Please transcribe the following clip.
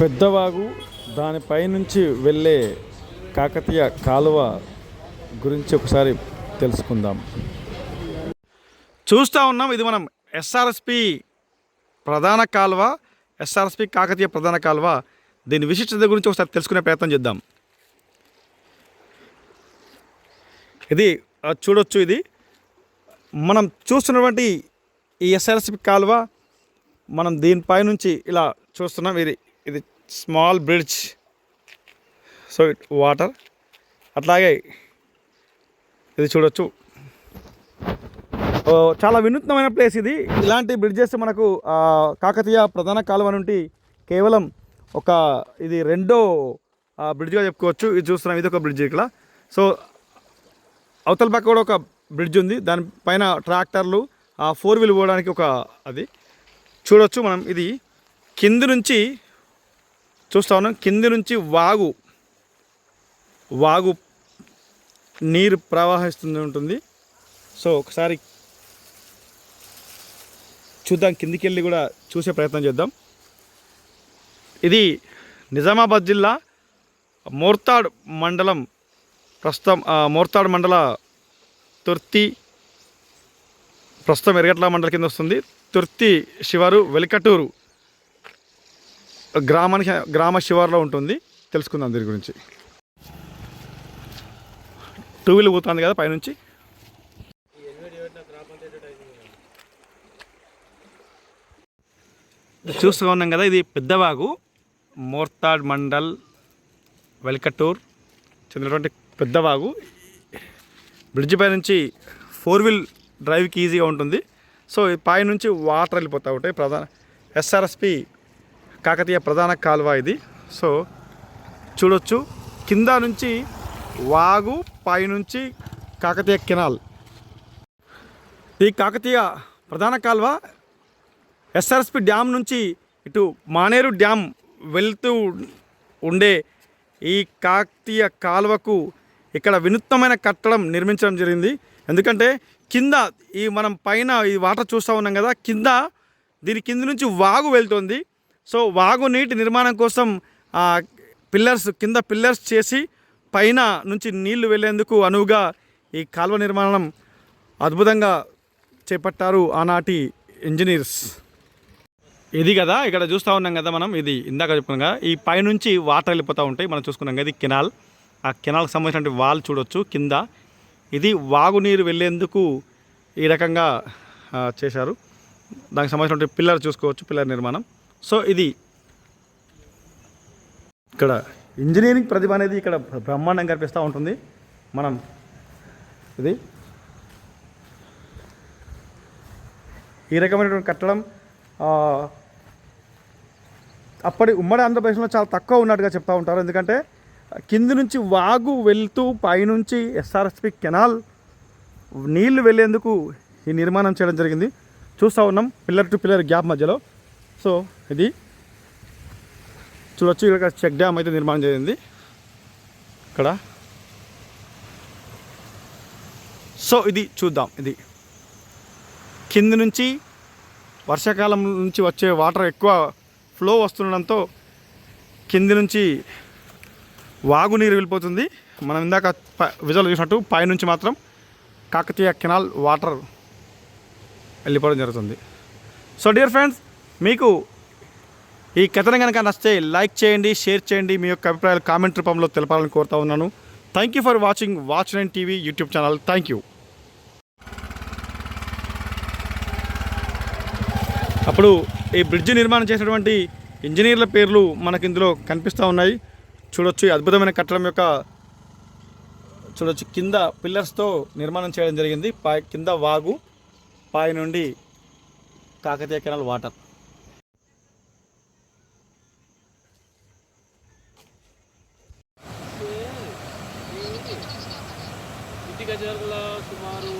పెద్దవాగు దానిపై నుంచి వెళ్ళే కాకతీయ కాలువ గురించి ఒకసారి తెలుసుకుందాం. చూస్తూ ఉన్నాం ఇది మనం ఎస్ఆర్ఎస్పి ప్రధాన కాలువ ఎస్ఆర్ఎస్పి కాకతీయ ప్రధాన కాలువ. దీని విశిష్టత గురించి ఒకసారి తెలుసుకునే ప్రయత్నం చేద్దాం. ఇది చూడొచ్చు ఇది. మనం చూస్తున్నటువంటి ఈ ఎస్ఆర్ఎస్పి కాలువ మనం దీనిపై నుంచి ఇలా చూస్తున్నాం. ఇది ఇది small bridge. So it water. అట్లాగే ఇది చూడొచ్చు. చాలా వినూత్నమైన ప్లేస్ ఇది. ఇలాంటి బ్రిడ్జెస్ మనకు కాకతీయ ప్రధాన కాలువ నుండి కేవలం ఒక ఇది రెండో బ్రిడ్జ్గా చెప్పుకోవచ్చు. ఇది చూస్తున్నాం ఇది ఒక బ్రిడ్జ్ ఇక్కడ. సో అవతల పక్క కూడా ఒక బ్రిడ్జ్ ఉంది. దానిపైన ట్రాక్టర్లు ఆ ఫోర్ వీల్ పోవడానికి ఒక అది. చూడొచ్చు మనం ఇది. కింది నుంచి చూస్తా ఉన్నాం. కింది నుంచి వాగు వాగు నీరు ప్రవాహిస్తుంది ఉంటుంది. సో ఒకసారి చూద్దాం కిందికి వెళ్ళి కూడా చూసే ప్రయత్నం చేద్దాం. ఇది నిజామాబాద్ జిల్లా మోర్తాడ్ మండలం ప్రస్తుతం మోర్తాడ్ మండల తుర్తి ప్రస్తుతం ఎరగట్ల మండల కింద వస్తుంది. తుర్తి శివారు వెలికటూరు. గ్రామానికి గ్రామ శివారులో ఉంటుంది. తెలుసుకుందాం దీని గురించి. టూ వీలర్ పోతుంది కదా పైనుంచి. చూస్తూ ఉన్నాం కదా ఇది పెద్దవాగు మోర్తాడ్ మండల్ వెల్కటూర్. చెందినటువంటి పెద్దవాగు. బ్రిడ్జ్ పై నుంచి ఫోర్ వీల్ డ్రైవ్కి ఈజీగా ఉంటుంది. సో ఈ పై నుంచి వాటర్ వెళ్ళిపోతూ ఉంటాయి. ప్రధాన ఎస్ఆర్ఎస్పి కాకతీయ ప్రధాన కాలువ ఇది. సో చూడొచ్చు. కింద నుంచి వాగు పైనుంచి కాకతీయ కెనాల్. ఈ కాకతీయ ప్రధాన కాలువ ఎస్ఆర్ఎస్పి డ్యామ్ నుంచి ఇటు మానేరు డ్యామ్ వెళ్తూ ఉండే ఈ కాకతీయ కాలువకు ఇక్కడ వినూత్నమైన కట్టడం నిర్మించడం జరిగింది. ఎందుకంటే కింద ఈ మనం పైన ఈ వాటర్ చూస్తూ ఉన్నాం కదా కింద దీని కింద నుంచి వాగు వెళ్తుంది. సో వాగు నీటి నిర్మాణం కోసం పిల్లర్స్ కింద పిల్లర్స్ చేసి పైన నుంచి నీళ్ళు వెళ్ళేందుకు అనువుగా ఈ కాలువ నిర్మాణం అద్భుతంగా చేపట్టారు ఆనాటి ఇంజనీర్స్. ఇది కదా ఇక్కడ చూస్తూ ఉన్నాం కదా మనం ఇది ఇందాక చెప్పుకున్నాం కదా ఈ పైనుంచి వాటర్ వెళ్ళిపోతూ ఉంటాయి. మనం చూసుకున్నాం కదా ఇది కెనాల్. ఆ కెనాల్కి సంబంధించిన వాల్ చూడొచ్చు కింద. ఇది వాగునీరు వెళ్ళేందుకు ఈ రకంగా చేశారు. దానికి సంబంధించిన పిల్లర్ చూసుకోవచ్చు పిల్లర్ నిర్మాణం. సో ఇది ఇక్కడ ఇంజనీరింగ్ ప్రతిభ అనేది ఇక్కడ బ్రహ్మాండం కనిపిస్తూ ఉంటుంది. మనం ఇది ఈ రకమైనటువంటి కట్టడం అప్పటి ఉమ్మడి ఆంధ్రప్రదేశ్లో చాలా తక్కువ ఉన్నట్టుగా చెప్తూ ఉంటారు. ఎందుకంటే కింది నుంచి వాగు వెళ్తూ పైనుంచి ఎస్ఆర్ఎస్పి కెనాల్ నీళ్ళు వెళ్ళేందుకు ఈ నిర్మాణం చేయడం జరిగింది. చూస్తూ ఉన్నాం పిల్లర్ టు పిల్లర్ గ్యాప్ మధ్యలో. సో ఇది చూడొచ్చు ఇక్కడ చెక్ డ్యామ్ అయితే నిర్మాణం జరిగింది. ఇక్కడ. సో ఇది చూద్దాం ఇది. కింది నుంచి వర్షాకాలం నుంచి వచ్చే వాటర్ ఎక్కువ ఫ్లో వస్తుండడంతో కింది నుంచి వాగునీరు వెళ్ళిపోతుంది. మనం ఇందాక విజువల్ చూసినట్టు పైనుంచి మాత్రం కాకతీయ కెనాల్ వాటర్ వెళ్ళిపోవడం జరుగుతుంది. సో డియర్ ఫ్రెండ్స్ మీకు ఈ కథనం కనుక నచ్చితే లైక్ చేయండి షేర్ చేయండి మీ యొక్క అభిప్రాయాలు కామెంట్ రూపంలో తెలపాలని కోరుతా ఉన్నాను. Thank you for watching watch nine TV YouTube channel thank you అప్పుడు ఈ బ్రిడ్జ్ నిర్మాణం చేసినటువంటి ఇంజనీర్ల పేర్లు మనకి ఇందులో కనిపిస్తూ ఉన్నాయి. చూడొచ్చు ఈ అద్భుతమైన కట్టడం యొక్క చూడొచ్చు కింద పిల్లర్స్తో నిర్మాణం చేయడం జరిగింది. పై కింద వాగు పై నుండి కాకతీయ కెనాల్ వాటర్. ಕಟ್ಟಿಗಜಲ ಸುಮಾರು